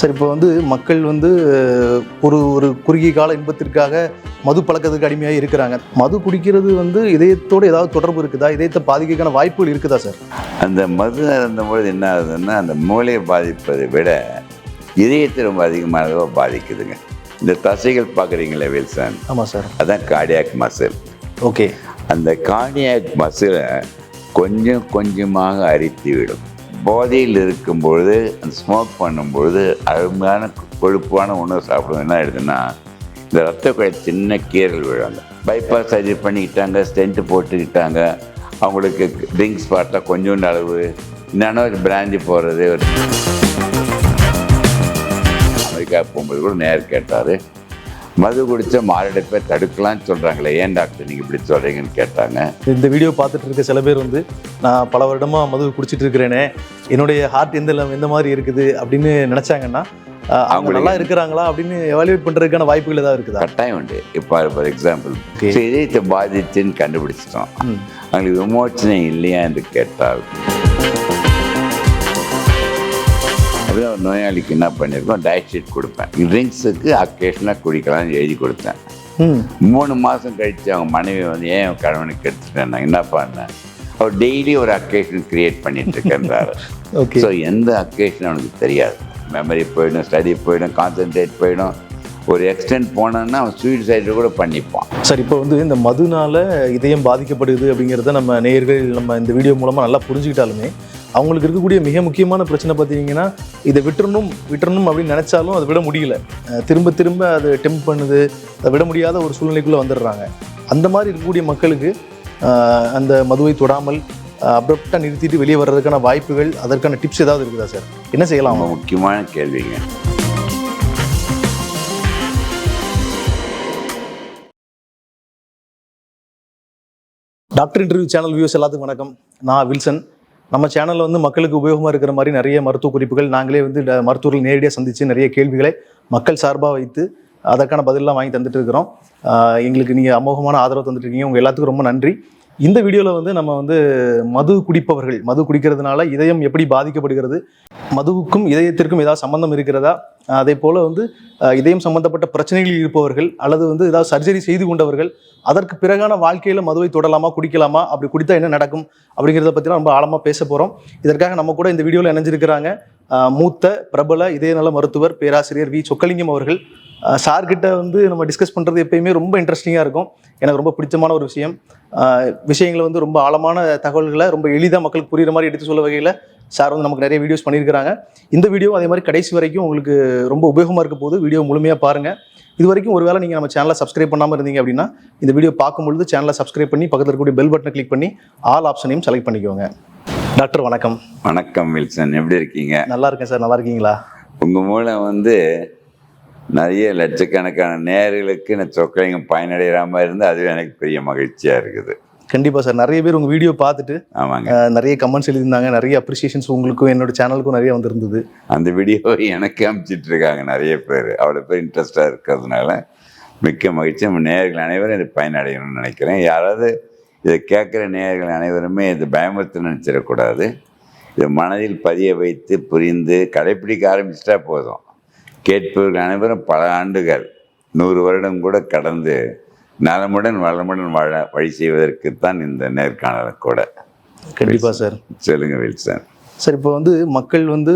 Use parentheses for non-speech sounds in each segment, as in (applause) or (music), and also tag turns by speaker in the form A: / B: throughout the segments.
A: Sir இப்போ வந்து மக்கள் வந்து ஒரு ஒரு குறுகிய கால இன்பத்திற்காக மது பழக்கத்துக்கு அடிமையாக இருக்கிறாங்க. மது குடிக்கிறது வந்து இதயத்தோடு ஏதாவது தொடர்பு இருக்குதா? இதயத்தை பாதிக்கிறதுக்கான வாய்ப்புகள் இருக்குதா சார்?
B: அந்த மது அருந்தும்பொழுது என்ன ஆகுதுன்னா அந்த மூளையை பாதிப்பதை விட இதயத்தை ரொம்ப அதிகமாக பாதிக்குதுங்க. இந்த தசைகள் பார்க்குறீங்களே வில்சன்?
A: ஆமாம் சார்.
B: அதான் கார்டியாக் மசில்
A: ஓகே.
B: அந்த கார்டியாக் மசிலை கொஞ்சம் கொஞ்சமாக அரித்து விடும் போதையில் இருக்கும்பொழுது அந்த ஸ்மோக் பண்ணும்பொழுது அருமையான கொழுப்பான உணவு சாப்பிடுவோம். என்ன ஆயிடுதுன்னா இந்த ரத்த குழாய் சின்ன கீறல் விழுவாங்க பைபாஸ் சர்ஜரி பண்ணிக்கிட்டாங்க ஸ்டென்ட் போட்டுக்கிட்டாங்க. அவங்களுக்கு ட்ரிங்க்ஸ் பார்த்தா கொஞ்சோண்டு அளவு என்னன்னா ஒரு பிராண்டி போடுறது. ஒரு அமெரிக்கா போகும்போது கூட நேர் கேட்டார். மது குடிச்ச மாரடைப்பை தடுக்கலாம்னு சொல்கிறாங்களே ஏன் டாக்டர் நீங்கள் இப்படி சொல்கிறீங்கன்னு கேட்டாங்க.
A: இந்த வீடியோ பார்த்துட்டு இருக்க சில பேர் வந்து நான் பல வருடமாக மது குடிச்சிட்டு இருக்கிறேனே. என்னுடைய ஹார்ட் எந்த எந்த மாதிரி இருக்குது? அப்படின்னு நினச்சாங்கன்னா அவங்க நல்லா இருக்கிறாங்களா? அப்படின்னு எவாலுவேட் பண்ணுறதுக்கான வாய்ப்புகள் ஏதாவது இருக்குதா?
B: கட்டாயம் உண்டு. இப்போ ஃபார் எக்ஸாம்பிள். இதயத்தை பாதிச்சுன்னு கண்டுபிடிச்சிட்டோம். அவங்களுக்கு விமோச்சனை இல்லையா என்று கேட்டால் ஒரு நோயாளிக்கு என்ன பண்ணியிருக்கோம்? டயட் ஷீட் கொடுப்பேன். ட்ரிங்க்ஸுக்கு அக்கேஷனாக குடிக்கலாம்னு எழுதி கொடுத்தேன். மூணு மாதம் கழித்து அவங்க மனைவி வந்து ஏன் கணவனுக்கு எடுத்துட்டேன் நான் என்ன பண்ணேன்? அவர் டெய்லி ஒரு அக்கேஷன் கிரியேட் பண்ணிட்டு இருக்கேன்றாரு.
A: ஓகே (laughs)
B: ஸோ எந்த அக்கேஷன் அவனுக்கு தெரியாது. மெமரி போயிடும் ஸ்டடி போயிடும் கான்சென்ட்ரேட் போயிடும். ஒரு எக்ஸ்டென்ட் போனோன்னா அவன் சூசைடு கூட பண்ணிப்பான்.
A: சார் இப்போ வந்து இந்த மதுனால இதயம் பாதிக்கப்படுது அப்படிங்கிறத நம்ம நேயர்கள் நம்ம இந்த வீடியோ மூலமாக நல்லா புரிஞ்சுக்கிட்டாலுமே அவங்களுக்கு இருக்கக்கூடிய மிக முக்கியமான பிரச்சனை பார்த்தீங்கன்னா இதை விட்டுறணும் விட்டுறணும் அப்படின்னு நினச்சாலும் அதை விட முடியல. திரும்ப திரும்ப அது டெம்ப் பண்ணுது அதை விட முடியாத ஒரு சூழ்நிலைக்குள்ளே வந்துடுறாங்க. அந்த மாதிரி இருக்கக்கூடிய மக்களுக்கு அந்த மதுவை தொடாமல் அப்ரப்டாக நிறுத்திட்டு வெளியே வர்றதுக்கான வாய்ப்புகள் அதற்கான டிப்ஸ் ஏதாவது இருக்குதா சார் என்ன செய்யலாம்?
B: முக்கியமான கேள்விங்க.
A: டாக்டர் இன்டர்வியூ சேனல் வியூஸ் எல்லாத்துக்கும் வணக்கம். நான் வில்சன். நம்ம சேனலில் வந்து மக்களுக்கு உபயோகமாக இருக்கிற மாதிரி நிறைய மருத்துவ குறிப்புகள் நாங்களே வந்து மருத்துவர்கள் நேரடியாக சந்தித்து நிறைய கேள்விகளை மக்கள் சார்பாக வைத்து அதற்கான பதிலெலாம் வாங்கி தந்துட்டு இருக்கிறோம். எங்களுக்கு நீங்கள் அமோகமான ஆதரவு தந்துட்டு இருக்கீங்க. உங்கள் எல்லாத்துக்கும் ரொம்ப நன்றி. இந்த வீடியோவில் வந்து நம்ம வந்து மது குடிப்பவர்கள் மது குடிக்கிறதுனால இதயம் எப்படி பாதிக்கப்படுகிறது மதுவுக்கும் இதயத்திற்கும் ஏதாவது சம்பந்தம் இருக்கிறதா அதே போல் வந்து இதயம் சம்பந்தப்பட்ட பிரச்சனைகளில் இருப்பவர்கள் அல்லது வந்து ஏதாவது சர்ஜரி செய்து கொண்டவர்கள் அதற்கு பிறகான வாழ்க்கையில் மதுவை தொடலாமா குடிக்கலாமா அப்படி குடித்தா என்ன நடக்கும் அப்படிங்கிறத பற்றிலாம் ரொம்ப ஆழமாக பேச போகிறோம் இதற்காக நம்ம கூட இந்த வீடியோவில் இணைஞ்சிருக்கிறாங்க மூத்த பிரபல இதயநல மருத்துவர் பேராசிரியர் வி. சொக்கலிங்கம் அவர்கள். சார்கிட்ட வந்து நம்ம டிஸ்கஸ் பண்ணுறது எப்பயுமே ரொம்ப இன்ட்ரெஸ்டிங்காக இருக்கும். எனக்கு ரொம்ப பிடிச்சமான ஒரு விஷயம். விஷயங்களை வந்து ரொம்ப ஆழமான தகவல்களை ரொம்ப எளிதாக மக்களுக்கு புரிகிற மாதிரி எடுத்து சொல்ல வகையில் சார் வந்து நமக்கு நிறைய வீடியோஸ் பண்ணியிருக்கிறாங்க. இந்த வீடியோ அதே மாதிரி கடைசி வரைக்கும் உங்களுக்கு ரொம்ப உபயோகமாக இருக்க போது வீடியோ முழுமையாக பாருங்கள் இது வரைக்கும் ஒருவேளை நீங்கள் நம்ம சேனலை சப்ஸ்கிரைப் பண்ணாமல் இருந்தீங்க அப்படின்னா இந்த வீடியோ பார்க்கும்பொழுது சேனலை சப்ஸ்கிரைப் பண்ணி பக்கத்தில் இருக்கக்கூடிய பெல் பட்டனை கிளிக் பண்ணி ஆல் ஆப்ஷனையும் செலக்ட் பண்ணிக்கோங்க. டாக்டர் வணக்கம்.
B: வணக்கம் வில்சன். எப்படி இருக்கீங்க?
A: நல்லா இருக்கேன் சார் நல்லா இருக்கீங்களா?
B: உங்கள் மூலம் வந்து நிறைய லட்சக்கணக்கான நேர்களுக்கு நான் சொக்கலிங்க பயனடைகிற மாதிரி இருந்து அதுவே எனக்கு பெரிய மகிழ்ச்சியாக இருக்குது.
A: கண்டிப்பாக சார். நிறைய பேர் உங்கள் வீடியோ பார்த்துட்டு
B: ஆமாங்க.
A: நிறைய கமெண்ட்ஸ் எழுதியிருந்தாங்க. நிறைய அப்ரிசியேஷன்ஸ் உங்களுக்கும் என்னோட சேனலுக்கும் நிறைய வந்திருந்தது.
B: அந்த வீடியோ (laughs) எனக்கு அனுப்பிச்சிட்டு இருக்காங்க நிறைய பேர். அவ்வளோ பேர் இன்ட்ரெஸ்டாக இருக்கிறதுனால மிக்க மகிழ்ச்சி. நம்ம நேயர்கள் அனைவரும் இது பயனடையணும்னு நினைக்கிறேன். யாராவது இதை கேட்குற நேயர்கள் அனைவருமே இது பயமுறுத்த நினச்சிடக்கூடாது. இது மனதில் பதிய வைத்து புரிந்து கடைப்பிடிக்க ஆரம்பிச்சிட்டா போதும். கேட்பவர்கள் அனைவரும் பல ஆண்டுகள் நூறு வருடம் கூட கடந்து நலமுடன் வளமுடன் வாழ வழி செய்வதற்குத்தான் இந்த நேர்காணல் கூட.
A: கண்டிப்பாக சார்.
B: சொல்லுங்க வில்சன்.
A: சார் இப்போ வந்து மக்கள் வந்து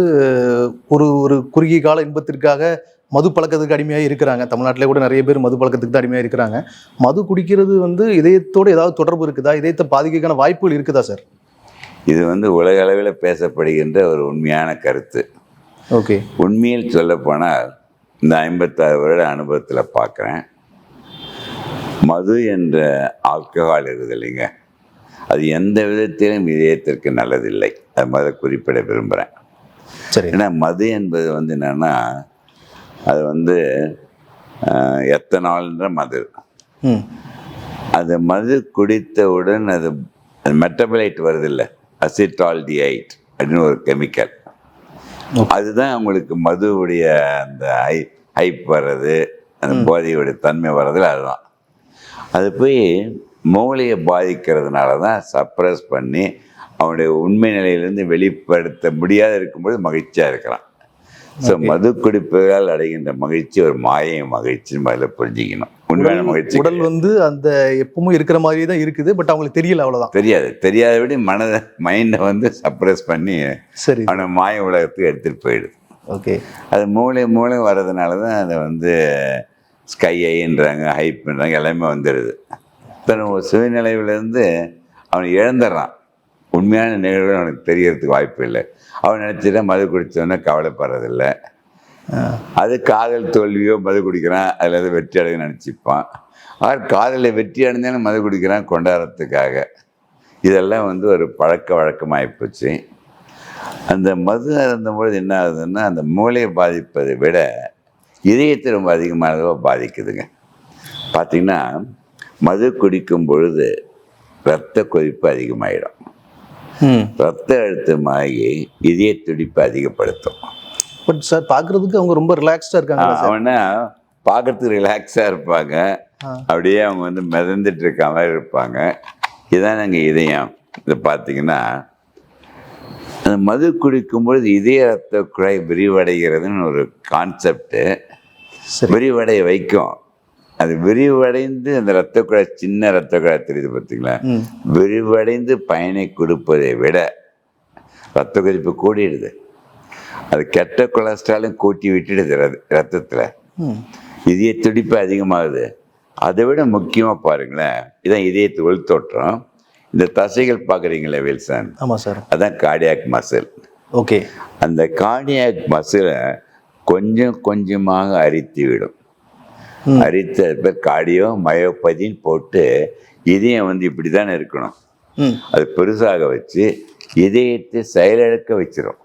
A: ஒரு ஒரு குறுகிய கால இன்பத்திற்காக மது பழக்கத்துக்கு அடிமையாக இருக்கிறாங்க. தமிழ்நாட்டிலே கூட நிறைய பேர் மது பழக்கத்துக்கு தான் அடிமையாக இருக்கிறாங்க. மது குடிக்கிறது வந்து இதயத்தோடு ஏதாவது தொடர்பு இருக்குதா? இதயத்தை பாதிக்கிறதுக்கான வாய்ப்புகள் இருக்குதா சார்?
B: இது வந்து உலக அளவில் பேசப்படுகின்ற ஒரு உண்மையான கருத்து.
A: ஓகே.
B: உண்மையில் சொல்லப்போனால் இந்த ஐம்பத்தாறு வருட அனுபவத்தில் பார்க்குறேன். மது என்ற ஆல்கஹால் இருக்குது இல்லைங்க அது எந்த விதத்திலும் இதயத்திற்கு நல்லதில்லை. அது மத குறிப்பிட விரும்புகிறேன்
A: சரி.
B: ஏன்னா மது என்பது வந்து என்னென்னா அது வந்து எத்தனால்ன்ற மது. அது மது குடித்தவுடன் அது மெட்டபலைட் வருதில்ல. அசிட்டால்டிஐட் அப்படின்னு ஒரு கெமிக்கல். அதுதான் அவங்களுக்கு மதுவுடைய அந்த ஹை ஹைப் வர்றது அந்த போதையுடைய தன்மை வர்றதுல அதுதான். அது போய் மூளையை பாதிக்கிறதுனால தான் சப்ரஸ் பண்ணி அவனுடைய உண்மை நிலையிலேருந்து வெளிப்படுத்த முடியாத இருக்கும்போது மகிழ்ச்சியாக இருக்கிறான் ஸோ மது குடிப்பதால் அடைகின்ற மகிழ்ச்சி ஒரு மாயை மகிழ்ச்சி முதல்ல புரிஞ்சுக்கணும். உண்மையான மகிழ்ச்சி
A: உடல் வந்து அந்த எப்பவும் இருக்கிற மாதிரி தான் இருக்குது பட் அவங்களுக்கு தெரியல அவ்வளவுதான்.
B: தெரியாது. தெரியாதபடி மனதை மைண்டை வந்து சப்ரஸ் பண்ணி
A: சரி.
B: அவனை மாய உலகத்துக்கு எடுத்துகிட்டு போயிடுது.
A: ஓகே
B: அது மூளை மூளை வர்றதுனால தான் அதை வந்து ஸ்கை ஐன்றாங்க ஹைப்ன்றாங்க எல்லாமே வந்துடுது. தன் ஒரு சுயநிலைவிலேருந்து அவன் இழந்துடுறான். உண்மையான நிகழ்வு அவனுக்கு தெரியறதுக்கு வாய்ப்பு இல்லை. அவன் நினச்சிட்டா மது குடித்தவொன்னே கவலைப்படுறதில்லை. அது காதல் தோல்வியோ மது குடிக்கிறான் அதில் எதாவது வெற்றி அடைய நினச்சிப்பான். அவர் காதலில் வெற்றி அடைந்தாலும் மது குடிக்கிறான் கொண்டாடுறதுக்காக. இதெல்லாம் வந்து ஒரு பழக்க வழக்கமாகிப்போச்சு அந்த மது அருந்தும்பொழுது என்ன ஆகுதுன்னா அந்த மூளையை பாதிப்பதை விட இதயத்தை ரொம்ப அதிகமானதாக பாதிக்குதுங்க. பார்த்தீங்கன்னா மது குடிக்கும் பொழுது இரத்த கொதிப்பு அதிகமாயிடும். ரத்த அழுத்தமாகி இதய துடிப்பு அதிகப்படுத்தும்.
A: பட் சார் பார்க்கறதுக்கு அவங்க ரொம்ப ரிலாக்ஸ்டா இருக்காங்க
B: அவனா பார்க்கறதுக்கு ரிலாக்ஸாக இருப்பாங்க. அப்படியே அவங்க வந்து மிதந்துட்டு இருக்க மாதிரி இருப்பாங்க. இதான் நாங்கள் இதயம். இதை பார்த்தீங்கன்னா அந்த மது குடிக்கும்பொழுது இதய ரத்த குழாய் விரிவடைகிறதுன்னு ஒரு கான்செப்டு விரிவடைய வைக்கும். அது விரிவடைந்து அந்த ரத்த குழாய் சின்ன ரத்த குழாய் தெரியுது பார்த்தீங்களா விரிவடைந்து பயனை கொடுப்பதை விட ரத்த கொதிப்பு கூடிடுது. அது கெட்ட கொலஸ்ட்ராலும் கூட்டி விட்டுடுது ரத்- ரத்தத்துல இதய துடிப்பு அதிகமாகுது. அதை விட முக்கியமாக பாருங்களேன். இதான் இதயத்து உள் தோற்றம். இந்த தசைகள் பார்க்குறீங்களே வில்சன்?
A: ஆமா சார்.
B: அதான் கார்டியாக் மசில்
A: ஓகே.
B: அந்த கார்டியாக் மசிலை கொஞ்சம் கொஞ்சமாக அரித்து விடும்
A: ம்.
B: அரித்து அது பேர் கார்டியோ மயோபதின்னு போட்டு இதயம் வந்து இப்படி தானே இருக்கணும் அது பெருசாக வச்சு இதயத்தை செயலிழக்க வச்சிரும்.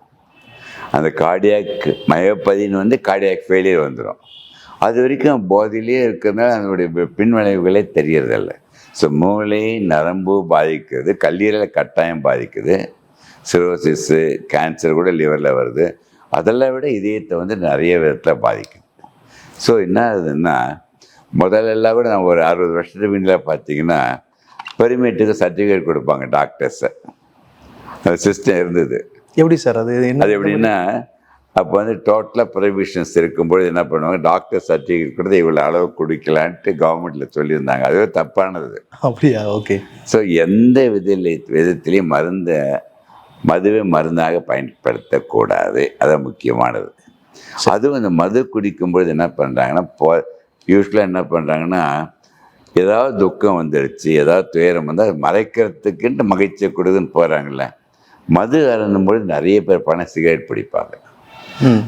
B: அந்த கார்டியாக் மயோபதின்னு வந்து கார்டியாக் ஃபெயிலியர் வந்துடும் அது வரைக்கும் போதையிலே இருக்கிறதுனால அதனுடைய பின்விளைவுகளே தெரியறதில்ல. ஸோ மூளை நரம்பு பாதிக்குது கல்லீரலை கட்டாயம் பாதிக்குது. சிரோசிஸ்ஸு கேன்சர் கூட லிவரில் வருது. அதெல்லாம் விட இதயத்தை வந்து நிறைய விதத்தில் பாதிக்குது. ஸோ என்ன ஆகுதுன்னா முதல்ல எல்லாம் கூட நான் ஒரு அறுபது வருஷத்துக்கு முன்னாடி பார்த்தீங்கன்னா பெருமேட்டுக்கு சர்டிஃபிகேட் கொடுப்பாங்க டாக்டர்ஸை அந்த சிஸ்டம் இருந்தது.
A: எப்படி சார்? அது என்ன
B: அது எப்படின்னா அப்போ வந்து டோட்டலாக ப்ரொவிஷன்ஸ் இருக்கும்போது என்ன பண்ணுவாங்க டாக்டர் சர்டிஃபிகேட் கொடுத்து இவ்வளோ அளவு குடிக்கலான்ட்டு கவர்மெண்ட்டில் சொல்லியிருந்தாங்க. அதுவே தப்பானது.
A: அப்படியா? ஓகே
B: ஸோ எந்த விதில் விதத்திலையும் மருந்தை மதுவை மருந்தாக பயன்படுத்தக்கூடாது. அதான் முக்கியமானது. அதுவும் இந்த மது குடிக்கும்பொழுது என்ன பண்ணுறாங்கன்னா போ யூஸ்வலாக என்ன பண்ணுறாங்கன்னா ஏதாவது துக்கம் வந்துடுச்சு ஏதாவது துயரம் வந்தால் அதை மறைக்கிறதுக்குன்ட்டு மகிழ்ச்சியை கொடுதுன்னு போகிறாங்கல்ல மது அருந்தும்பொழுது நிறைய பேர் பணம் சிகரெட் பிடிப்பாங்க.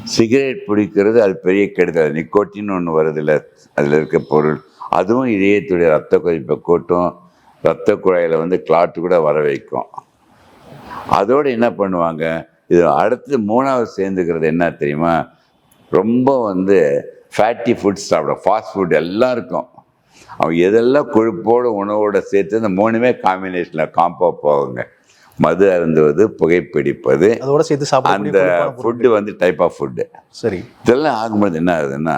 B: சிகரெட் பிடிக்கிறது அது பெரிய கெடுதல். நிக்கோட்டின் ஒன்று வருதுல்ல அதில் இருக்க பொருள். அதுவும் இதயத்துடைய ரத்த கொதிப்பை கூட்டும். ரத்த குழாயில் வந்து கிளாட்டு கூட வர வைக்கும். அதோடு என்ன பண்ணுவாங்க? இது அடுத்து மூணாவது சேர்ந்துக்கிறது என்ன தெரியுமா? ரொம்ப வந்து ஃபேட்டி ஃபுட் சாப்பிடும். ஃபாஸ்ட் ஃபுட் எல்லாம் இருக்கும் அவன் எதெல்லாம் கொழுப்போட உணவோட சேர்த்து இந்த மூணுமே காம்பினேஷனில் காம்போ போகுங்க. மது அருந்துவது புகைப்பிடிப்பது
A: அதோட சேர்த்து
B: அந்த ஃபுட்டு வந்து டைப் ஆஃப் ஃபுட்டு
A: சரி.
B: இதெல்லாம் ஆகும்போது என்ன ஆகுதுன்னா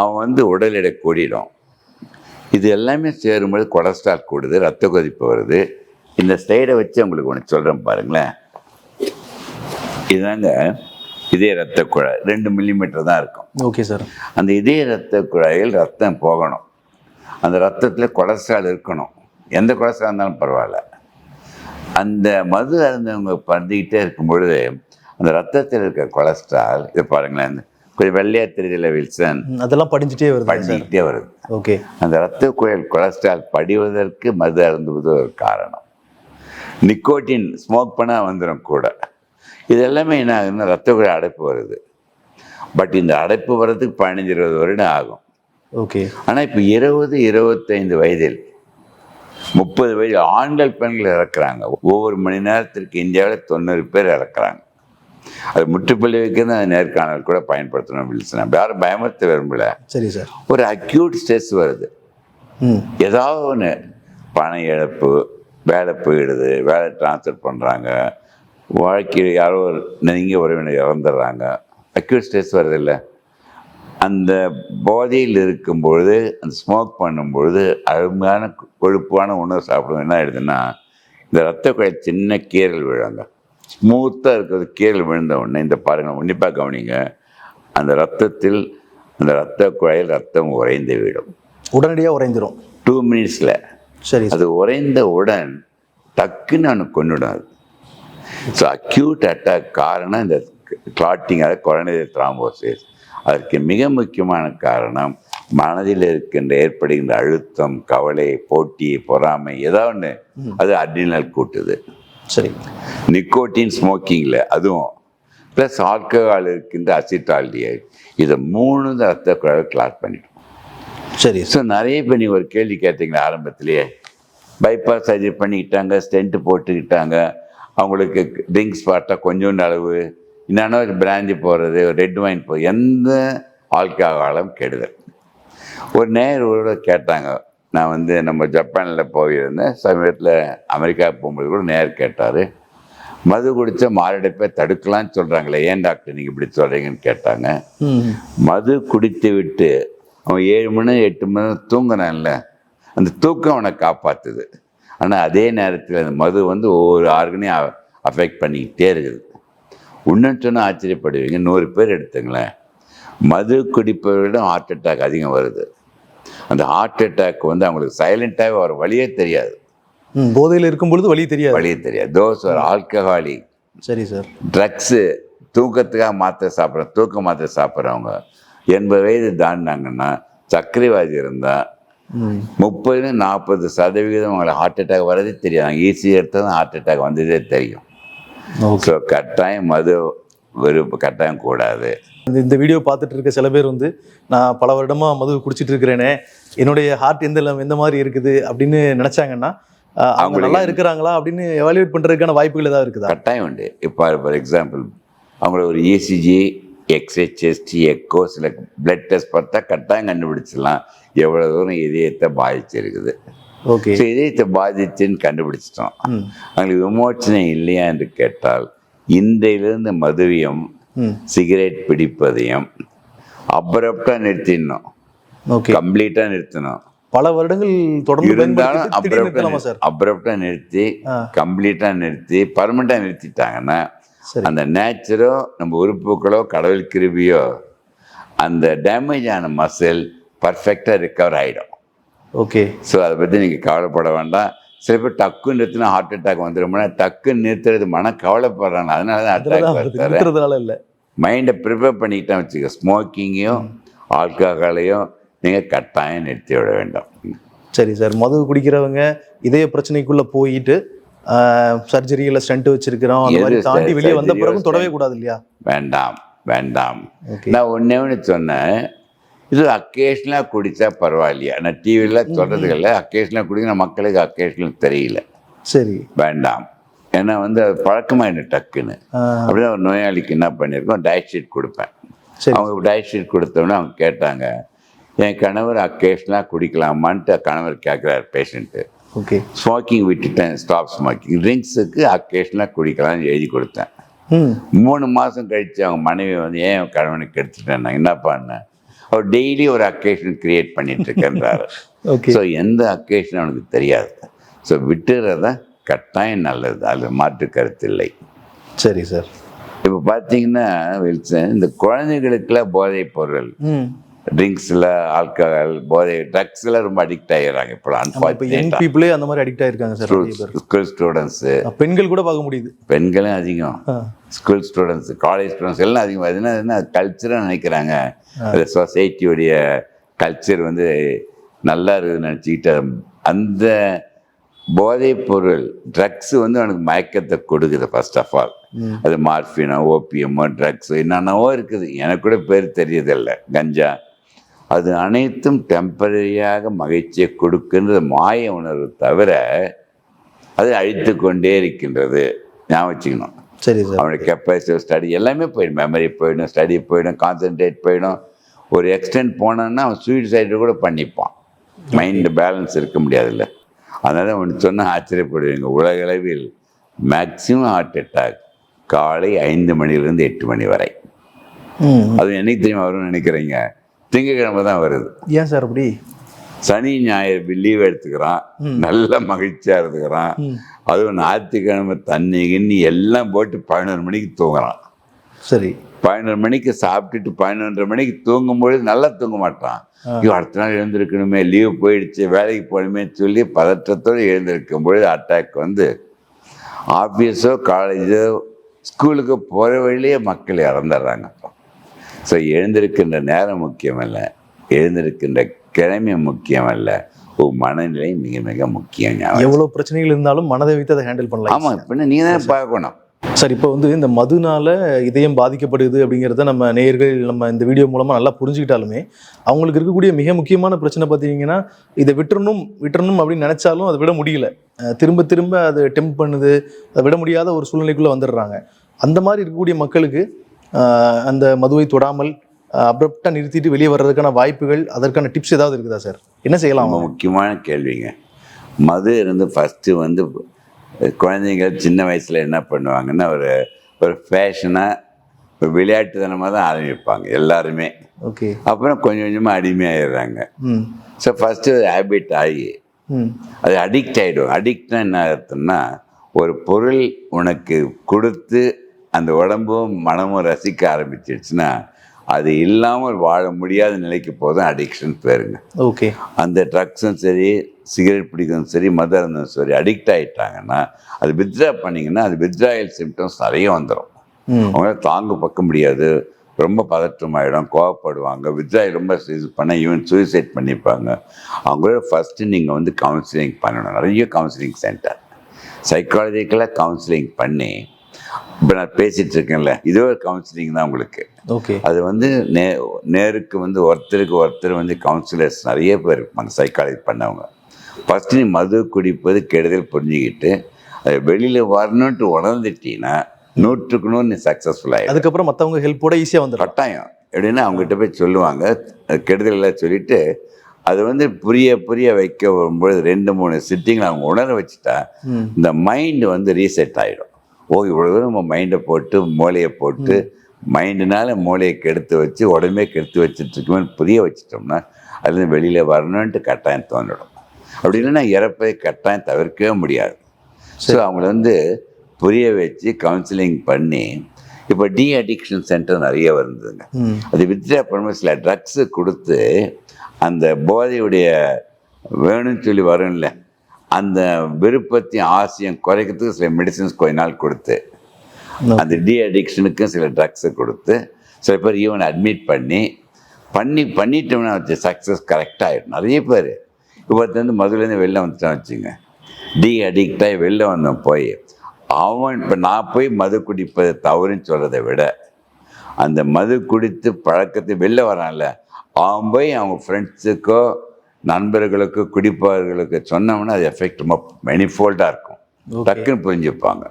B: அவன் வந்து உடல் எடை கூடிடும். இது எல்லாமே சேரும்போது கொலஸ்ட்ரால் கூடுது ரத்த கொதிப்பு வருது. இந்த ஸ்லைடை வச்சு உங்களுக்கு ஒன்று சொல்கிறேன் பாருங்களேன். இதாங்க இதய ரத்த குழாய். ரெண்டு மில்லிமீட்டர் தான் இருக்கும்.
A: ஓகே சார்
B: அந்த இதய ரத்த குழாயில் ரத்தம் போகணும். அந்த ரத்தத்தில் கொலஸ்ட்ரால் இருக்கணும். எந்த கொலஸ்ட்ரால் இருந்தாலும் பரவாயில்ல. அந்த மது அருந்தவங்க பறந்துக்கிட்டே இருக்கும் பொழுது அந்த ரத்தத்தில் இருக்க கொலஸ்ட்ரால் இது பாருங்களேன் கொஞ்சம் வெள்ளையா தெரியுதுல வில்சன்?
A: அதெல்லாம் படிஞ்சுட்டே வருது சார்
B: படிச்சுக்கிட்டே வருது.
A: ஓகே
B: அந்த ரத்த குழல் கொலஸ்ட்ரால் படிவதற்கு மது அருந்துவது ஒரு காரணம். நிக்கோட்டின் ஸ்மோக் பண்ணால் வந்துடும் கூட. இது எல்லாமே என்ன ஆகுதுன்னா ரத்த குழாய் அடைப்பு வருது. பட் இந்த அடைப்பு வர்றதுக்கு பதினஞ்சு இருபது வருடம் ஆகும்.
A: ஓகே
B: ஆனால் இப்போ இருபது இருபத்தைந்து வயதில் முப்பது வயது ஆண்கள் பெண்கள் இறக்குறாங்க. ஒவ்வொரு மணி நேரத்திற்கு இந்தியாவில் தொண்ணூறு பேர் இறக்குறாங்க. அது முற்றுப்புள்ளி வைக்க தான் நேர்காணல் கூட பயன்படுத்தணும் வில்சன் யாரும் பயமுறுத்த விரும்பல.
A: சரி சார்
B: ஒரு அக்யூட் ஸ்ட்ரெஸ் வருது. ஏதாவது ஒன்று பண இழப்பு வேலை போயிடுது வேலை ட்ரான்ஸ்ஃபர் பண்ணுறாங்க வாழ்க்கையில் யாரோ ஒரு நெருங்கிய உறவினர் இறந்துடுறாங்க. அக்யூட் ஸ்ட்ரெஸ் வருது இல்லை அந்த போதையில் இருக்கும் பொழுது அந்த ஸ்மோக் பண்ணும்பொழுது அருமையான கொ- கொழுப்பான உணவு சாப்பிடும். என்ன ஆயிடுதுன்னா இந்த ரத்த குழாய் சின்ன கீறல் விழுங்க ஸ்மூத்தாக இருக்கிறது கீழே விழுந்த உடனே இந்த பாருங்க உன்னிப்பாக கவனிங்க. அந்த ரத்தத்தில் அந்த ரத்த குழாயில் ரத்தம் உறைந்து விடும்.
A: உடனடியாக உறைந்துரும்.
B: டூ மினிட்ஸில்
A: சரி.
B: அது உறைந்தவுடன் டக்குன்னு அவனை கொண்டுடும் அது ஸோ அக்யூட் அட்டாக் காரணம் இந்த கிளாட்டிங் அதாவது குழந்தை த்ராம்போசிஸ் அதற்கு மிக முக்கியமான காரணம் மனதில் இருக்கின்ற ஏற்படுகின்ற அழுத்தம் கவலை போட்டி பொறாமை ஏதாவது ஒன்று அது அட்ரினல் கூட்டுது.
A: சரி.
B: நிக்கோட்டின் ஸ்மோக்கிங்கில் அதுவும் ப்ளஸ் ஆல்கஹால் இருக்கின்ற அசிட்டால்டியை இதை மூணு ரத்த குழாய் கிளாட் பண்ணிடும்.
A: சரி.
B: ஸோ நிறைய பேர் நீங்கள் ஒரு கேள்வி கேட்டீங்களா ஆரம்பத்திலேயே? பைபாஸ் சர்ஜரி பண்ணிக்கிட்டாங்க ஸ்டென்ட் போட்டுக்கிட்டாங்க. அவங்களுக்கு ட்ரிங்க்ஸ் பார்த்தா கொஞ்சோண்டு அளவு. என்னன்னா பிராந்தி போடுறது ரெட் வைன் போ எந்த ஆல்கஹாலும் கெடுதல். ஒரு நேரோட கேட்டாங்க. நான் வந்து நம்ம ஜப்பானில் போயிருந்தேன். சமீபத்தில் அமெரிக்கா போகும்போது கூட நேர் கேட்டார். மது குடித்த மாரடைப்பை தடுக்கலாம்னு சொல்கிறாங்களே ஏன் டாக்டர் நீங்கள் இப்படி சொல்கிறீங்கன்னு கேட்டாங்க. மது குடித்து விட்டு அவன் ஏழு மணி எட்டு மணி தூங்கினான்ல. அந்த தூக்கம் அவனை காப்பாத்துது. ஆனால் அதே நேரத்தில் அந்த மது வந்து ஒவ்வொரு ஆர்கனையும் அஃபெக்ட் பண்ணிக்கிட்டே இருக்குது. இன்னும் சொன்னால் ஆச்சரியப்படுவீங்க. நூறு பேர் எடுத்துங்களேன். மது குடிப்பவர்களிடம் ஹார்ட் அட்டாக் அதிகம் வருது. அந்த ஹார்ட் அட்டாக் வந்து அவங்களுக்கு சைலண்ட்டாகவே வர வழியே தெரியாது.
A: போதையில் இருக்கும் பொழுது வழி தெரியாது.
B: வழியே தெரியாது. தோஸ் ஒரு ஆல்கஹாலி
A: சரி சார்.
B: ட்ரக்ஸு தூக்கத்துக்காக மாத்திரை சாப்பிட்ற தூக்க மாத்திரை சாப்பிட்றவங்க எண்பது வயது தாண்டினாங்கன்னா சர்க்கரைவாதி இருந்தால் முப்பது நாற்பது சதவீதம் அவங்களுக்கு ஹார்ட் அட்டாக் வரதே தெரியாது. ஈஸியாக எடுத்தால் தான் ஹார்ட் அட்டாக் வந்ததே தெரியும். ஸோ கட்டாயம் மது வெறுப்பு கட்டாயம் கூடாது.
A: இந்த வீடியோ பார்த்துட்டு இருக்க சில பேர் வந்து நான் பல வருடமா மது குடிச்சிட்டு இருக்கிறேனே என்னுடைய ஹார்ட் எந்த எந்த மாதிரி இருக்குது? அப்படின்னு நினைச்சாங்கன்னா அவங்க நல்லா இருக்கிறாங்களா? அப்படின்னு எவாலுவேட் பண்றதுக்கான வாய்ப்புகள் ஏதாவது இருக்குதா?
B: கட்டாயம் உண்டு. இப்போ ஃபார் எக்ஸாம்பிள் அவங்கள ஒரு E ECG x-ray chest echo சில பிளட் டெஸ்ட் பார்த்தா கட்டாயம் கண்டுபிடிச்சிடலாம். எவ்வளோ தூரம் இதயத்தை பாதிச்சிருக்குது.
A: ஓகே
B: ஸோ இதயத்தை பாதிச்சுன்னு கண்டுபிடிச்சிட்டோம். அவங்களுக்கு விமோச்சனம் இல்லையா என்று கேட்டால் இன்றையிலிருந்து மதுவியம் சிகரெட் பிடிப்பதையும் அப்ரப்டாக நிறுத்திடணும்.
A: ஓகே
B: கம்ப்ளீட்டாக நிறுத்தணும்.
A: பல வருடங்கள் தொடர்ந்து
B: இருந்தாலும் அப்ரப்டாக நிறுத்தி. கம்ப்ளீட்டாக நிறுத்தி பர்மனெண்ட்டாக நிறுத்திட்டாங்கன்னா அந்த நேச்சரோ நம்ம உறுப்புகளோ கடவுள் கிருபியோ அந்த டேமேஜ் ஆன மசில் பர்ஃபெக்டாக ரிக்கவர் ஆகிடும்
A: ஓகே.
B: ஸோ அதை பற்றி நீங்கள் கவலைப்பட வேண்டாம். சில பேர் டக்குன்னு நிறுத்தினா ஹார்ட் அட்டாக் வந்துடும்னா டக்குன்னு நிறுத்துறது மன கவலைப்படுறாங்க அதனால தான் அட்டாக்
A: இல்ல.
B: மைண்டை ப்ரிப்பேர் பண்ணிக்கிட்டேன் வச்சுக்க. ஸ்மோக்கிங்கையும் ஆல்கஹாலையும் நீங்கள் கட்டாயம் நிறுத்தி விட வேண்டும்.
A: சரி சார். மது குடிக்கிறவங்க இதய பிரச்சனைக்குள்ள போயிட்டு சர்ஜரி இல்ல ஸ்டண்ட் வச்சிருக்கிறோம். அந்த மாதிரி தாண்டி வெளியே வந்த பிறகும்
B: or
A: தொடவே? கூடாது இல்லையா
B: வேண்டாம். வேண்டாம் நான் ஒன்றே ஒன்று சொன்னேன். இது அக்கேஷனலாக குடித்தா பரவாயில்லையா? நான் டிவியில் சொல்கிறதுக்கல்ல அக்கேஷனலாக குடிக்கிற மக்களுக்கு அக்கேஷனல் தெரியல.
A: சரி.
B: வேண்டாம். ஏன்னா வந்து அது பழக்கமாயிடும் டக்குன்னு. அப்படியே ஒரு நோயாளிக்கு என்ன பண்ணியிருக்கோம்? டயட் ஷீட் கொடுப்பேன்.
A: சரி.
B: அவங்க டயட் ஷீட் கொடுத்தோன்னே அவங்க கேட்டாங்க என் கணவர் அக்கேஷனலாக குடிக்கலாமான்ட்டு கணவர் கேட்குறாரு பேஷண்ட்டு
A: ஓகே
B: ஸ்மோக்கிங் விட்டுட்டேன் ஸ்டாப் ஸ்மோக்கிங் ட்ரிங்க்ஸுக்கு அக்கேஷனலாக குடிக்கலாம்னு எழுதி கொடுத்தேன். மூணு மாதம் கழித்து அவங்க மனைவி வந்து ஏன் கணவனுக்கு எடுத்துட்டேன்? நான் என்ன பண்ணேன்? அவர் டெய்லி ஒரு அக்கேஷன் கிரியேட் பண்ணிட்டு இருக்கேன்றாரு
A: ஓகே (laughs)
B: ஸோ எந்த அக்கேஷன் அவனுக்கு தெரியாது. ஸோ விட்டுறத கட்டாயம் நல்லது. அதில் மாற்று கருத்து இல்லை.
A: சரி சார்.
B: இப்போ பார்த்தீங்கன்னா இந்த குழந்தைகளுக்கெல்லாம் போதைப் பொருள். ட்ரிங்க்ஸில் ஆல்கஹால் போதை ட்ரக்ஸில் ரொம்ப அடிக்ட் ஆகிடுறாங்க இப்போ
A: இப்போ யங் பீப்புளே அந்த மாதிரி அடிக்ட் ஆயிருக்காங்க சார்
B: ஸ்கூல் ஸ்டூடெண்ட்ஸு
A: பெண்கள் கூட பார்க்க முடியுது.
B: பெண்களும் அதிகம். ஸ்கூல் ஸ்டூடெண்ட்ஸ் காலேஜ் ஸ்டூடெண்ட்ஸ் எல்லாம் அதிகம். அது என்ன கல்ச்சராக நினைக்கிறாங்க. சொசைட்டியுடைய கல்ச்சர் வந்து நல்லா இருக்குதுன்னு நினச்சிக்கிட்டு அந்த போதைப் பொருள் ட்ரக்ஸ் வந்து அவனுக்கு மயக்கத்தை கொடுக்குது ஃபர்ஸ்ட் ஆஃப் ஆல். அது மார்ஃபினோ ஓபியமோ ட்ரக்ஸ் என்னென்னவோ இருக்குது. எனக்கு கூட பேர் தெரியதில்ல கஞ்சா அது அனைத்தும் டெம்பரரியாக மகிழ்ச்சியை கொடுக்கின்ற மாய உணர்வு தவிர அது அழித்து கொண்டே இருக்கின்றது. ஞாபகம் வச்சுக்கணும்.
A: சரி சார்.
B: அவனுடைய கெப்பாசிட்டி ஸ்டடி எல்லாமே போயிடும். மெமரி போயிடும் ஸ்டடி போயிடும் கான்சென்ட்ரேட் போயிடும். ஒரு எக்ஸ்டென்ட் போனான்னா அவன் சூசைடு கூட பண்ணிப்பான். மைண்ட் பேலன்ஸ் இருக்க முடியாதுல்ல. அதனால ஒன்று சொன்னால் ஆச்சரியப்படுவீங்க உலகளவில் மேக்சிமம் ஹார்ட் அட்டாக் காலை ஐந்து மணிலேருந்து எட்டு மணி வரை. அது என்னைக்கு தெரியுமா வரும்னு நினைக்கிறீங்க? திங்கக்கிழமை தான் வருது.
A: ஏன் சார் அப்படி?
B: சனி ஞாயிறு லீவ் எடுத்துக்கிறான். நல்ல மகிழ்ச்சியா இருந்துக்கிறான். அதுவும் ஞாயிற்றுக்கிழமை தண்ணி கிண்ணி எல்லாம் போட்டு பதினோரு மணிக்கு தூங்குறான்.
A: சரி.
B: பதினொரு மணிக்கு சாப்பிட்டுட்டு பதினொன்றரை மணிக்கு தூங்கும்பொழுது நல்லா தூங்க மாட்டான். ஐயோ அடுத்த நாள் எழுந்திருக்கணுமே லீவ் போயிடுச்சு வேலைக்கு போகணுமே சொல்லி பதற்றத்தோடு எழுந்திருக்கும் பொழுது அட்டாக் வந்து ஆஃபீஸோ காலேஜோ ஸ்கூலுக்கு போகிற வழியிலேயே மக்கள் இறந்துடுறாங்க. ஸோ எழுந்திருக்கின்ற நேரம் முக்கியமல்ல. எழுந்திருக்கின்ற கிழமை முக்கியமல்ல. உன் மனநிலை மிக மிக முக்கியம்
A: எவ்வளவு பிரச்சனைகள் இருந்தாலும் மனதை வைத்து அதை ஹேண்டில் பண்ணலாம்.
B: ஆமாம் பின்ன நீ தான் பார்க்கணும்.
A: சார் இப்போ வந்து இந்த மதுனால இதயம் பாதிக்கப்படுது அப்படிங்கிறத நம்ம நேயர்கள் நம்ம இந்த வீடியோ மூலமா நல்லா புரிஞ்சுக்கிட்டாலுமே அவங்களுக்கு இருக்கக்கூடிய மிக முக்கியமான பிரச்சனை பார்த்தீங்கன்னா இதை விட்டுறணும் விட்டுறணும் அப்படின்னு நினைச்சாலும் அதை விட முடியல. திரும்ப திரும்ப அது டெம்ப் பண்ணுது அதை விட முடியாத ஒரு சூழ்நிலைக்குள்ள வந்துடுறாங்க. அந்த மாதிரி இருக்கக்கூடிய மக்களுக்கு அந்த மதுவை தொடாமல் அப்ரப்டா நிறுத்திட்டு வெளியே வர்றதுக்கான வாய்ப்புகள் அதற்கான டிப்ஸ் ஏதாவது இருக்குதா சார் என்ன செய்யலாம்
B: முக்கியமான கேள்விங்க. மது இருந்து ஃபஸ்ட்டு வந்து குழந்தைங்க சின்ன வயசில் என்ன பண்ணுவாங்கன்னா ஒரு ஒரு ஃபேஷனாக ஒரு விளையாட்டுத்தனமாக தான் ஆரம்பிப்பாங்க எல்லாருமே.
A: ஓகே
B: அப்புறம் கொஞ்சம் கொஞ்சமாக அடிமையாயிடுறாங்க. ஸோ ஃபஸ்ட்டு ஹேபிட் ஆகி அது அடிக்ட் ஆகிடும் அடிக்ட்னா என்ன அர்த்தம்னா ஒரு பொருள் உனக்கு கொடுத்து அந்த உடம்பும் மனமும் ரசிக்க ஆரம்பிச்சிடுச்சுன்னா அது இல்லாமல் வாழ முடியாத நிலைக்கு போதும் அடிக்ஷன் பேருங்க.
A: ஓகே.
B: அந்த ட்ரக்ஸும் சரி சிகரெட் பிடிக்கிறதும் சரி மதம் இருந்தும் சரி அடிக்ட் ஆகிட்டாங்கன்னா அது வித்ட்ரா பண்ணிங்கன்னா அது வித்ட்ராயல் சிம்டம்ஸ் நிறைய வந்துடும் அவங்களால தாங்க பக்க முடியாது. ரொம்ப பதற்றமாயிடும் கோவப்படுவாங்க வித்ட்ராயல் ரொம்ப இது பண்ண ஈவன் சூசைட் பண்ணிப்பாங்க. அவங்களோட ஃபஸ்ட்டு நீங்கள் வந்து கவுன்சிலிங் பண்ணணும். நிறைய கவுன்சிலிங் சென்டர் சைக்காலஜிக்கலாக கவுன்சிலிங் பண்ணி இப்போ நான் பேசிகிட்டு இருக்கேன்ல இதே ஒரு கவுன்சிலிங் தான் உங்களுக்கு.
A: ஓகே
B: அது வந்து நே நேருக்கு வந்து ஒருத்தருக்கு ஒருத்தர் வந்து கவுன்சிலர்ஸ் நிறைய பேர் இருப்பாங்க சைக்காலஜி பண்ணவங்க. ஃபஸ்ட்டு நீ மது குடிப்பது கெடுதல் புரிஞ்சுக்கிட்டு அது வெளியில் வரணுன்ட்டு உணர்ந்துட்டீங்கன்னா நூற்றுக்கு நூறு நீ சக்ஸஸ்ஃபுல் ஆகிடும்
A: அதுக்கப்புறம் மற்றவங்க ஹெல்ப்போட ஈஸியாக வந்துடும்.
B: கட்டாயம். எப்படின்னா அவங்ககிட்ட போய் சொல்லுவாங்க அது கெடுதலில் சொல்லிட்டு அது வந்து புரிய புரிய வைக்க வரும்பொழுது ரெண்டு மூணு சிட்டிங்களை அவங்க உணர வச்சுட்டா இந்த மைண்டு வந்து ரீசெட் ஆகிடும் ஓ இவ்வளோ நம்ம மைண்டை போட்டு மூளையை போட்டு மைண்டுனால மூளையை கெடுத்து வச்சு உடம்பே கெடுத்து வச்சுட்டு இருக்குமே புரிய வச்சிட்டோம்னா அதுலேருந்து வெளியில் வரணுன்ட்டு கட்டாயம் தோன்றிடும். அப்படி இல்லைன்னா இறப்பை கட்டாயம் தவிர்க்கவே முடியாது. ஸோ அவங்கள வந்து புரிய வச்சு கவுன்சிலிங் பண்ணி இப்போ டி அடிக்ஷன் சென்டர் நிறைய வருதுங்க. அது பண்ணும்போது சில ட்ரக்ஸு கொடுத்து அந்த போதையுடைய வேணும்னு சொல்லி வரும்ல அந்த விருப்பத்தையும் ஆசையும் குறைக்கிறதுக்கு சில மெடிசின்ஸ் கொஞ்ச நாள் கொடுத்து. அந்த டி அடிக்ஷனுக்கும் சில ட்ரக்ஸை கொடுத்து சில பேர் ஈவன் அட்மிட் பண்ணி பண்ணி பண்ணிட்டோம்னா வச்சு சக்ஸஸ் கரெக்டாக ஆகிடும் நிறைய பேர். இப்போ வந்து மதுலேருந்து வெளில வந்துட்டான் வச்சுங்க டி அடிக்டாகி வெளில வந்தோம் போய் அவன் இப்போ நான் போய் மது குடிப்பது தவறுன்னு சொல்கிறத விட அந்த மது குடித்து பழக்கத்தை வெளில வரான்ல அவன் போய் அவங்க ஃப்ரெண்ட்ஸுக்கோ நண்பர்களுக்கோ குடிப்பவர்களுக்கு சொன்னோம்னா அது எஃபெக்ட் ரொம்ப மெனிஃபோல்டாக இருக்கும். டக்குன்னு புரிஞ்சுப்பாங்க.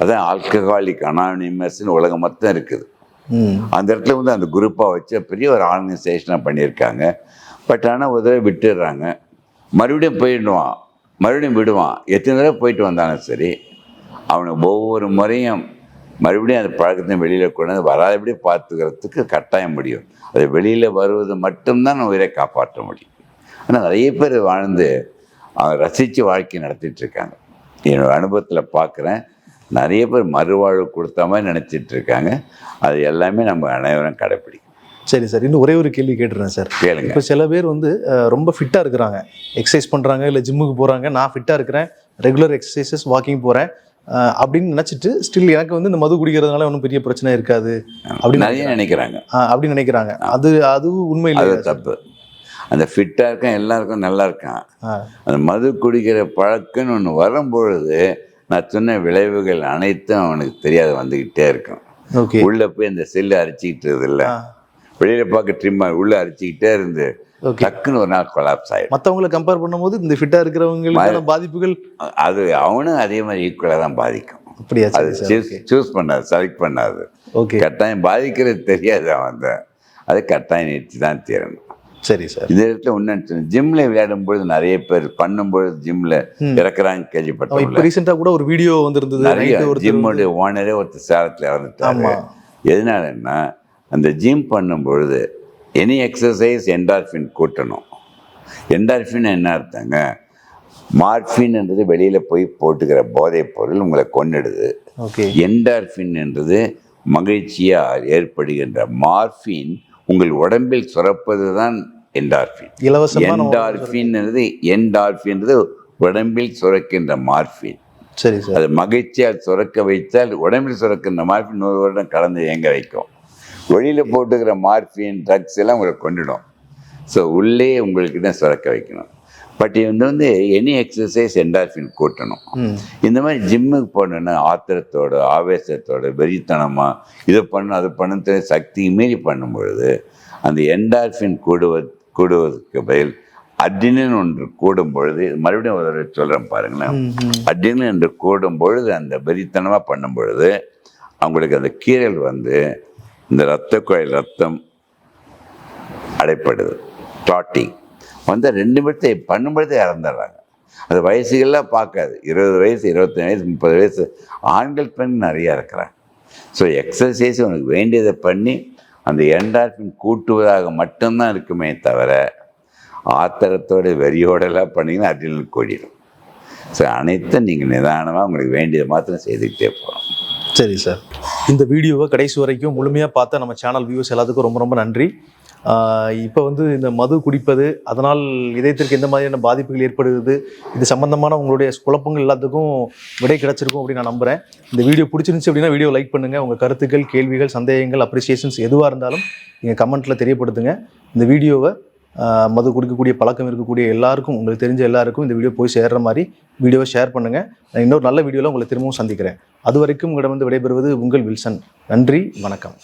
B: அதான் ஆல்கஹாலிக் அனானிமஸ்னு உலகம் மொத்தம் இருக்குது. அந்த இடத்துல வந்து அந்த குரூப்பாக வச்சு பெரிய ஒரு ஆர்கனைசேஷனாக பண்ணியிருக்காங்க. பட் ஆனால் ஒரு தடவை விட்டுடுறாங்க. மறுபடியும் போயிடுவான். மறுபடியும் விடுவான். எத்தனை தடவை போயிட்டு வந்தாலும் சரி அவனை ஒவ்வொரு முறையும் மறுபடியும் அந்த பழக்கத்தை வெளியில் கொண்டு வந்து வராதபடி பார்த்துக்கிறதுக்கு கட்டாயம் முடியும். அது வெளியில் வருவது மட்டும்தான் உயிரை காப்பாற்ற முடியும். ஆனால் நிறைய பேர் வாழ்ந்து அவங்க ரசித்து வாழ்க்கை நடத்திட்டு இருக்காங்க என்னோட அனுபவத்தில் பார்க்குறேன் நிறைய பேர் மறுவாழ்வு கொடுத்த மாதிரி நினச்சிட்டு இருக்காங்க அது எல்லாமே நம்ம அனைவரும் கடைப்பிடிக்கும்
A: சரி சார். இன்னும் ஒரே ஒரு கேள்வி கேட்டுறேன் சார்.
B: கேளுங்க.
A: இப்போ சில பேர் வந்து ரொம்ப ஃபிட்டாக இருக்கிறாங்க. எக்ஸசைஸ் பண்ணுறாங்க இல்லை ஜிம்முக்கு போகிறாங்க நான் ஃபிட்டாக இருக்கிறேன். ரெகுலர் எக்ஸசைசஸ் வாக்கிங் போகிறேன் அப்படின்னு நினச்சிட்டு ஸ்டில் எனக்கு வந்து இந்த மது குடிக்கிறதுனால ஒன்றும் பெரிய பிரச்சனை இருக்காது. அப்படின்னு
B: நிறைய நினைக்கிறாங்க.
A: அப்படின்னு நினைக்கிறாங்க. அது அது உண்மை இல்லை
B: தப்பு. அந்த ஃபிட்டாக இருக்கான் எல்லாருக்கும் நல்லா இருக்கான் அந்த மது குடிக்கிற பழக்கம்னு ஒன்று வரும்பொழுது நான் சொன்ன விளைவுகள் அனைத்தும் அவனுக்கு தெரியாத வந்துக்கிட்டே இருக்கும். உள்ள போய் அந்த செல்லு அரிச்சிக்கிட்டு இல்லை. வெளியில பார்க்க ட்ரிம்மா உள்ள அரிச்சிக்கிட்டே இருந்து டக்குன்னு ஒரு நாள் கொலாப்ஸ் ஆயிடும்.
A: மற்றவங்களை கம்பேர் பண்ணும்போது இந்த ஃபிட்டாக இருக்கிறவங்களுக்கான பாதிப்புகள்
B: அது அவனும் அதே மாதிரி ஈக்குவலாக தான் பாதிக்கும்.
A: அப்படியா?
B: அது சூஸ் சூஸ் பண்ணாது செலக்ட் பண்ணாது.
A: ஓகே.
B: கட்டாயம் பாதிக்கிறது தெரியாது அவன் அது கட்டாயம் நிறுத்தி தான் தீரணும்.
A: சரி சார்.
B: இந்த இடத்துல ஒன்று ஜிம்ல விளையாடும் பொழுது நிறைய பேர் பண்ணும்பொழுது ஜிம்ல. இறக்குறாங்க
A: இப்போ
B: கேள்விப்பட்டோம்ல
A: ரீசெண்டாக கூட ஒரு வீடியோ வந்திருந்தது.
B: நிறைய
A: ஒருத்தர்
B: ஜிம்முடைய ஓனரே ஒருத்தர் சேலத்தில் இறந்துட்டாரு.
A: ஆமா.
B: எதனாலன்னா அந்த ஜிம் பண்ணும் பொழுது எனி எக்ஸசைஸ் என்டார்ஃபின் கூட்டணும் என்டார்ஃபின் என்ன அர்த்தங்க? மார்ஃபின்ன்றது வெளியில் போய் போட்டுக்கிற போதைப் பொருள் உங்களை கொன்னிடுது.
A: ஓகே
B: என்டார்ஃபின் என்றது மகிழ்ச்சியால் ஏற்படுகின்ற மார்ஃபின் உங்கள் உடம்பில் சுரப்பது தான் என்டார்ஃபின்
A: இலவசமா நம்ம
B: என்டார்ஃபின்ன்றது என்டார்ஃபின்றது உடம்பில் சுரக்கின்ற மார்ஃபின்
A: சரி சார்.
B: அது மகிழ்ச்சியால் சுரக்க வைத்தால் உடம்பில் சுரக்கின்ற மார்பின் நூறு வருடம் கலந்து இயங்க வைக்கும். வெளியில் போட்டுக்கிற மார்பின் ட்ரக்ஸ் எல்லாம் உங்களை கொண்டுடும் ஸோ உள்ளே உங்களுக்கு தான் சுரக்க வைக்கணும். பட் இது வந்து எனி எக்ஸசைஸ் என்டார்ஃபின் கூட்டணும். இந்த மாதிரி ஜிம்முக்கு போனோன்னா ஆத்திரத்தோட ஆவேசத்தோட வெறித்தனமாக இதை பண்ணு அதை பண்ணு சக்தி மீறி பண்ணும் பொழுது அந்த என்டார்ஃபின் கூடுவது கூடுவதற்கு பதில் அட்ரினலின் ஒன்று கூடும் பொழுது மறுபடியும் ஒரு சொல்கிறேன் பாருங்களேன். அட்ரினலின் என்று கூடும் பொழுது அந்த வெறித்தனமாக பண்ணும் பொழுது அவங்களுக்கு அந்த கீறல் வந்து இந்த இரத்த குழாய் ரத்தம் அடைப்படுது. கிளாட்டிங் வந்து ரெண்டு நிமிடத்தை பண்ணும்பொழுதே இறந்துடுறாங்க. அது வயசுகள்லாம் பார்க்காது. இருபது வயசு இருபத்தஞ்சு வயசு முப்பது வயசு ஆண்கள் பெண் நிறையா இருக்கிறாங்க. ஸோ எக்ஸசைஸ் உனக்கு வேண்டியதை பண்ணி அந்த என்டார்பின் கூட்டுவதாக மட்டும்தான் இருக்குமே தவிர ஆத்திரத்தோட வெறியோடெல்லாம் பண்ணிங்கன்னா அட்ரினல் கூடிடும் ஸோ அனைத்தும் நீங்கள் நிதானமாக உங்களுக்கு வேண்டியதை மாத்திரம் செய்துக்கிட்டே போகணும்.
A: சரி சார் இந்த வீடியோவை கடைசி வரைக்கும் முழுமையாக பார்த்த நம்ம சேனல் வியூஸ் எல்லாத்துக்கும் ரொம்ப ரொம்ப நன்றி. இப்போ வந்து இந்த மது குடிப்பது அதனால் இதயத்திற்கு எந்த மாதிரியான பாதிப்புகள் ஏற்படுகிறது இது சம்பந்தமான உங்களுடைய குழப்பங்கள் எல்லாத்துக்கும் விடை கிடச்சிருக்கும் அப்படின்னு நான் நம்புகிறேன் இந்த வீடியோ பிடிச்சிருந்துச்சு அப்படின்னா வீடியோ லைக் பண்ணுங்கள் உங்கள் கருத்துக்கள் கேள்விகள் சந்தேகங்கள் அப்ரிசியேஷன்ஸ் எதுவாக இருந்தாலும் நீங்கள் கமெண்ட்டில் தெரியப்படுத்துங்க. இந்த வீடியோவை மது குடிக்கக்கூடிய பழக்கம் இருக்கக்கூடிய எல்லாருக்கும் உங்களுக்கு தெரிஞ்ச எல்லாருக்கும் இந்த வீடியோ போய் சேர்ற மாதிரி வீடியோவை ஷேர் பண்ணுங்கள் நான் இன்னொரு நல்ல வீடியோவில் உங்களை திரும்பவும் சந்திக்கிறேன். அது வரைக்கும் உங்களிடம் வந்து விடைபெறுவது உங்கள் வில்சன். நன்றி வணக்கம்.